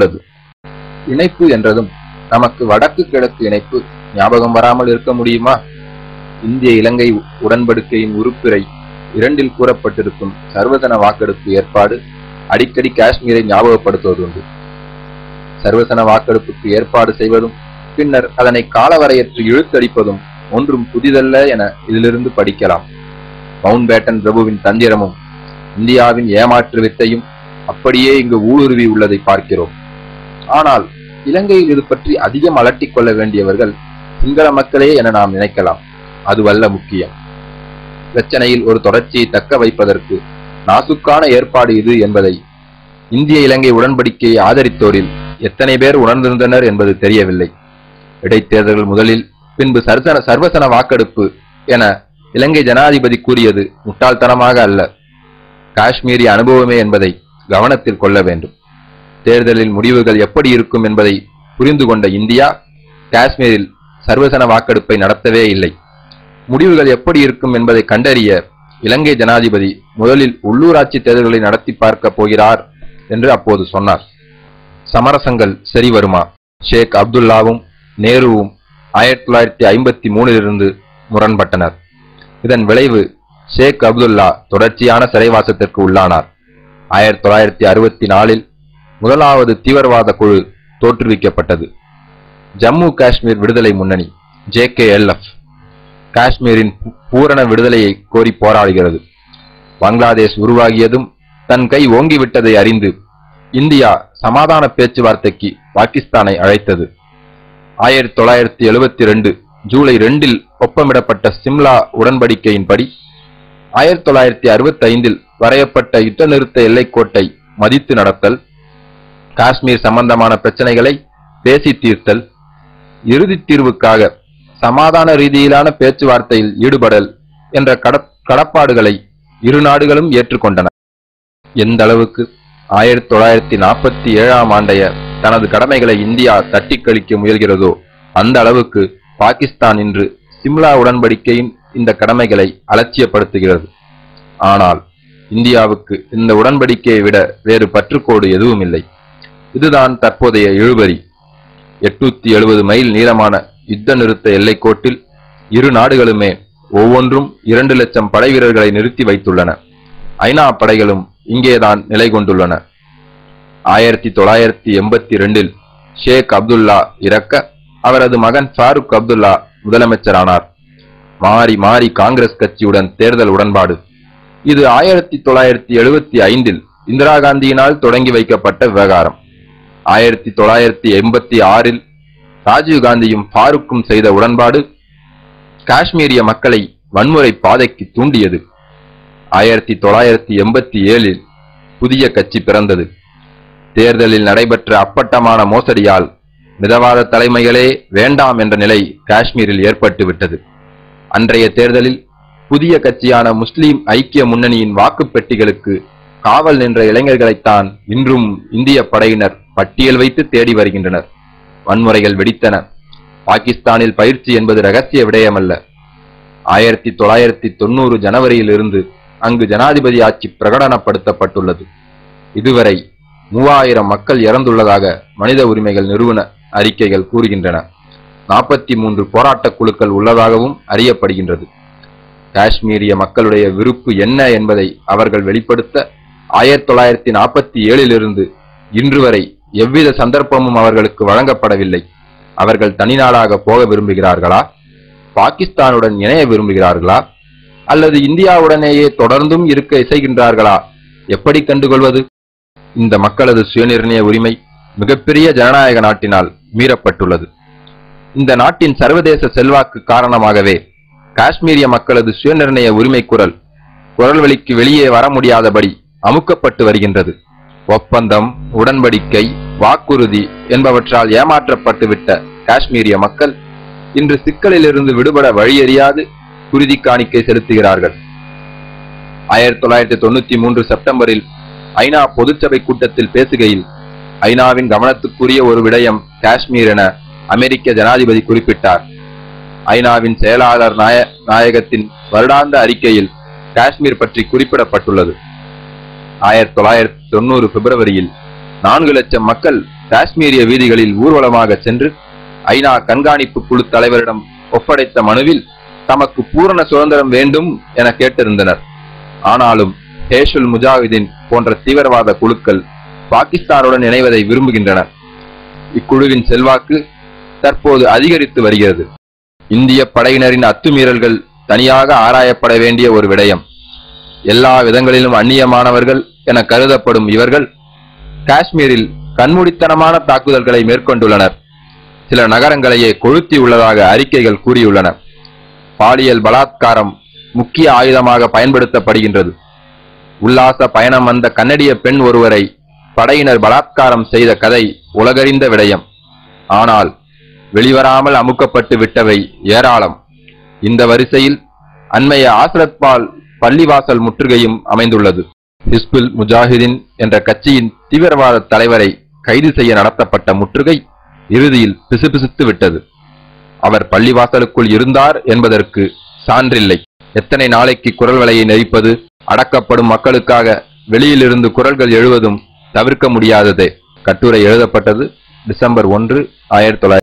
உள்ளது. இணைப்பு என்றதும் நமக்கு வடக்கு கிழக்கு இணைப்பு ஞாபகம் வராமல் இருக்க முடியுமா? இந்திய இலங்கை உடன்படிக்கையின் உறுப்பிரை இரண்டில் கூறப்பட்டிருக்கும் சர்வதன வாக்கெடுப்பு ஏற்பாடு அடிக்கடி காஷ்மீரை ஞாபகப்படுத்துவதுண்டு சர்வசன வாக்கெடுப்புக்கு ஏற்பாடு செய்வதும் பின்னர் அதனை காலவரையற்று இழுத்தடிப்பதும் ஒன்றும் புதிதல்ல என இதிலிருந்து படிக்கலாம். மவுண்ட் பேட்டன் பிரபுவின் தந்திரமும் இந்தியாவின் ஏமாற்று வித்தையும் அப்படியே இங்கு ஊடுருவி உள்ளதை பார்க்கிறோம். ஆனால் இலங்கையில் இது பற்றி அதிகம் அலட்டிக் கொள்ள வேண்டியவர்கள் சிங்கள மக்களே என நாம் நினைக்கலாம். அதுவல்ல முக்கியம். பிரச்சனையில் ஒரு தொடர்ச்சியை தக்க வைப்பதற்கு நாசுக்கான ஏற்பாடு இது என்பதை இந்திய இலங்கை உடன்படிக்கையை ஆதரித்தோரில் எத்தனை பேர் உணர்ந்திருந்தனர் என்பது தெரியவில்லை. இடைத்தேர்தல்கள் முதலில் பின்பு சர்சன சர்வசன வாக்கெடுப்பு என இலங்கை ஜனாதிபதி கூறியது முட்டாள்தனமாக அல்ல. காஷ்மீரிய அனுபவமே என்பதை கவனத்தில் கொள்ள வேண்டும். தேர்தலில் முடிவுகள் எப்படி இருக்கும் என்பதை புரிந்து கொண்ட இந்தியா காஷ்மீரில் சர்வசன வாக்கெடுப்பை நடத்தவே இல்லை. முடிவுகள் எப்படி இருக்கும் என்பதை கண்டறிய இலங்கை ஜனாதிபதி முதலில் உள்ளூராட்சி தேர்தல்களை நடத்தி பார்க்க போகிறார் என்று அப்போது சொன்னார். சமரசங்கள் சரி வருமா? ஷேக் அப்துல்லாவும் நேருவும் ஆயிரத்தி தொள்ளாயிரத்தி ஐம்பத்தி மூணிலிருந்து முரண்பட்டனர். இதன் விளைவு ஷேக் அப்துல்லா தொடர்ச்சியான சிறைவாசத்திற்கு உள்ளானார். ஆயிரத்தி தொள்ளாயிரத்தி அறுபத்தி நாலில் முதலாவது தீவிரவாத குழு தோற்றுவிக்கப்பட்டது. ஜம்மு காஷ்மீர் விடுதலை முன்னணி ஜே கே காஷ்மீரின் பூரண விடுதலையை கோரி போராடுகிறது. பங்களாதேஷ் உருவாகியதும் தன் கை ஓங்கிவிட்டதை அறிந்து இந்தியா சமாதான பேச்சுவார்த்தைக்கு பாகிஸ்தானை அழைத்தது. ஆயிரத்தி தொள்ளாயிரத்தி எழுபத்தி ரெண்டு ஜூலை ரெண்டில் ஒப்பமிடப்பட்ட சிம்லா உடன்படிக்கையின்படி ஆயிரத்தி தொள்ளாயிரத்தி அறுபத்தி ஐந்தில் வரையப்பட்ட யுத்த நிறுத்த எல்லைக்கோட்டை மதித்து நடத்தல் காஷ்மீர் சம்பந்தமான பிரச்சனைகளை பேசி தீர்த்தல் இறுதி தீர்வுக்காக சமாதான ரீதியிலான பேச்சுவார்த்தையில் ஈடுபடல் என்ற கடப்பாடுகளை இரு நாடுகளும் ஏற்றுக்கொண்டன. எந்த அளவுக்கு? ஆயிரத்தி தொள்ளாயிரத்தி நாற்பத்தி ஏழாம் ஆண்டைய தனது கடமைகளை இந்தியா தட்டி கழிக்க முயல்கிறதோ அந்த அளவுக்கு பாகிஸ்தான் இன்று சிம்லா உடன்படிக்கையின் இந்த கடமைகளை அலட்சியப்படுத்துகிறது. ஆனால் இந்தியாவுக்கு இந்த உடன்படிக்கையை விட வேறு பற்றுக்கோடு எதுவும் இல்லை இதுதான் தற்போதைய இழுபறி. எட்நூத்தி எழுபது மைல் நீளமான யுத்த நிறுத்த எல்லைக்கோட்டில் இரு நாடுகளுமே ஒவ்வொன்றும் இரண்டு லட்சம் படை வீரர்களை நிறுத்தி வைத்துள்ளன. ஐநா படைகளும் இங்கேதான் நிலை கொண்டுள்ளன. ஆயிரத்தி தொள்ளாயிரத்தி எண்பத்தி ரெண்டில் ஷேக் அப்துல்லா இறக்க அவரது மகன் ஃபாரூக் அப்துல்லா முதலமைச்சரானார். மாறி மாறி காங்கிரஸ் கட்சியுடன் தேர்தல் உடன்பாடு. இது ஆயிரத்தி தொள்ளாயிரத்தி எழுபத்தி ஐந்தில் இந்திரா காந்தியினால் தொடங்கி வைக்கப்பட்ட விவகாரம். ஆயிரத்தி தொள்ளாயிரத்தி எண்பத்தி ஆறில் ராஜீவ் காந்தியும் செய்த உடன்பாடு காஷ்மீரிய மக்களை வன்முறை பாதைக்கு தூண்டியது. ஆயிரத்தி தொள்ளாயிரத்தி எண்பத்தி ஏழில் புதிய கட்சி பிறந்தது. தேர்தலில் நடைபெற்ற அப்பட்டமான மோசடியால் மிதவாத தலைமைகளே வேண்டாம் என்ற நிலை காஷ்மீரில் ஏற்பட்டு விட்டது. அன்றைய தேர்தலில் புதிய கட்சியான முஸ்லீம் ஐக்கிய முன்னணியின் வாக்கு பெட்டிகளுக்கு காவல் நின்ற இளைஞர்களைத்தான் இன்றும் இந்திய படையினர் பட்டியல் வைத்து தேடி வருகின்றனர். வன்முறைகள் வெடித்தன. பாகிஸ்தானில் பயிற்சி என்பது ரகசிய விடயமல்ல. ஆயிரத்தி தொள்ளாயிரத்தி தொண்ணூறு ஜனவரியில் இருந்து அங்கு ஜனாதிபதி ஆட்சி பிரகடனப்படுத்தப்பட்டுள்ளது. இதுவரை மூவாயிரம் மக்கள் இறந்துள்ளதாக மனித உரிமைகள் நிறுவன அறிக்கைகள் கூறுகின்றன. நாற்பத்தி மூன்று போராட்டக் குழுக்கள் உள்ளதாகவும் அறியப்படுகின்றது. காஷ்மீரிய மக்களுடைய விருப்பு என்ன என்பதை அவர்கள் வெளிப்படுத்த ஆயிரத்தி தொள்ளாயிரத்தி நாற்பத்தி ஏழிலிருந்து இன்று வரை எவ்வித சந்தர்ப்பமும் அவர்களுக்கு வழங்கப்படவில்லை. அவர்கள் தனிநாடாக போக விரும்புகிறார்களா? பாகிஸ்தானுடன் இணைய விரும்புகிறார்களா? அல்லது இந்தியாவுடனேயே தொடர்ந்தும் இருக்க இசைகின்றார்களா? எப்படி கண்டுகொள்வது? இந்த மக்களது சுயநிர்ணய உரிமை மிகப்பெரிய ஜனநாயக நாட்டினால் மீறப்பட்டுள்ளது. இந்த நாட்டின் சர்வதேச செல்வாக்கு காரணமாகவே காஷ்மீரிய மக்களது சுயநிர்ணய உரிமை குரல் குரல் வழிக்கு வெளியே வர முடியாதபடி அமுக்கப்பட்டு வருகின்றது. ஒப்பந்தம் உடன்படிக்கை வாக்குறுதி என்பவற்றால் ஏமாற்றப்பட்டுவிட்ட காஷ்மீரிய மக்கள் இன்று சிக்கலிலிருந்து விடுபட வழியறியாது குருதி காணிக்கை செலுத்துகிறார்கள். ஆயிரத்தி தொள்ளாயிரத்தி தொண்ணூத்தி மூன்று செப்டம்பரில் ஐநா பொதுச்சபை கூட்டத்தில் பேசுகையில் ஐநாவின் கவனத்துக்குரிய ஒரு விடயம் காஷ்மீர் என அமெரிக்க ஜனாதிபதி குறிப்பிட்டார். ஐநாவின் செயலாளர் நாய நாயகத்தின் வருடாந்த அறிக்கையில் காஷ்மீர் பற்றி குறிப்பிடப்பட்டுள்ளது. ஆயிரத்தி தொள்ளாயிரத்தி தொண்ணூறு பிப்ரவரியில் நான்கு லட்சம் மக்கள் காஷ்மீரிய வீதிகளில் ஊர்வலமாக சென்று ஐநா கண்காணிப்பு குழு தலைவரிடம் ஒப்படைத்த மனுவில் தமக்கு பூரண சுதந்திரம் வேண்டும் என கேட்டிருந்தனர். ஆனாலும் ஹேஷுல் முஜாஹிதீன் போன்ற தீவிரவாத குழுக்கள் பாகிஸ்தானுடன் இணைவதை விரும்புகின்றன இக்குழுவின் செல்வாக்கு தற்போது அதிகரித்து வருகிறது. இந்திய படையினரின் அத்துமீறல்கள் தனியாக ஆராயப்பட வேண்டிய ஒரு விடயம். எல்லா விதங்களிலும் அந்நியமானவர்கள் என கருதப்படும் இவர்கள் காஷ்மீரில் கண்மூடித்தனமான தாக்குதல்களை மேற்கொண்டுள்ளனர். சில நகரங்களையே கொளுத்தி உள்ளதாக அறிக்கைகள் கூறியுள்ளன. பாலியல் பலாத்காரம் முக்கிய ஆயுதமாக பயன்படுத்தப்படுகின்றது. உல்லாச பயணம் வந்த கன்னடிய பெண் ஒருவரை படையினர் பலாத்காரம் செய்த கதை உலகறிந்த விடயம். ஆனால் வெளிவராமல் அமுக்கப்பட்டு விட்டவை ஏராளம். இந்த வரிசையில் அண்மைய ஆசரத்பால் பள்ளிவாசல் முற்றுகையும் அமைந்துள்ளது. ஹிஸ்புல் முஜாஹிதீன் என்ற கட்சியின் தீவிரவாத தலைவரை கைது செய்ய நடத்தப்பட்ட முற்றுகை இறுதியில் பிசுபிசுத்து விட்டது. அவர் பள்ளிவாசலுக்குள் இருந்தார் என்பதற்கு சான்றில்லை. எத்தனை நாளைக்கு குரல் வலையை நெரிப்பது அடக்கப்படும் மக்களுக்காக வெளியிலிருந்து குரல்கள் எழுவதும் தவிர்க்க முடியாததே. கட்டுரை எழுதப்பட்டது டிசம்பர் ஒன்று ஆயிரத்தி தொள்ளாயிரத்தி